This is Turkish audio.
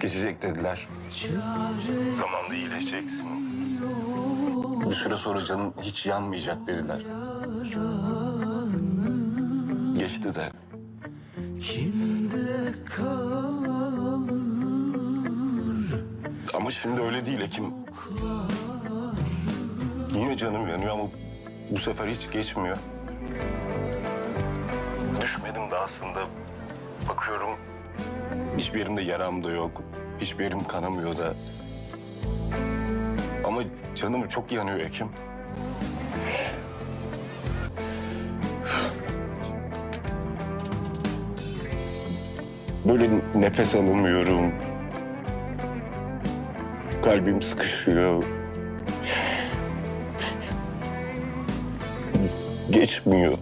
Geçecek dediler. Zamanla iyileşeceksin. Bir süre sonra canın hiç yanmayacak dediler. Geçti de. Ama şimdi öyle değil Ekim. Yine canım yanıyor ama bu sefer hiç geçmiyor. Düşmedim de aslında. Bakıyorum hiçbir yerimde yaram da yok. Hiçbir yerim kanamıyor da. Ama canım çok yanıyor Ekim. Böyle nefes alamıyorum. Kalbim sıkışıyor. Geçmiyor.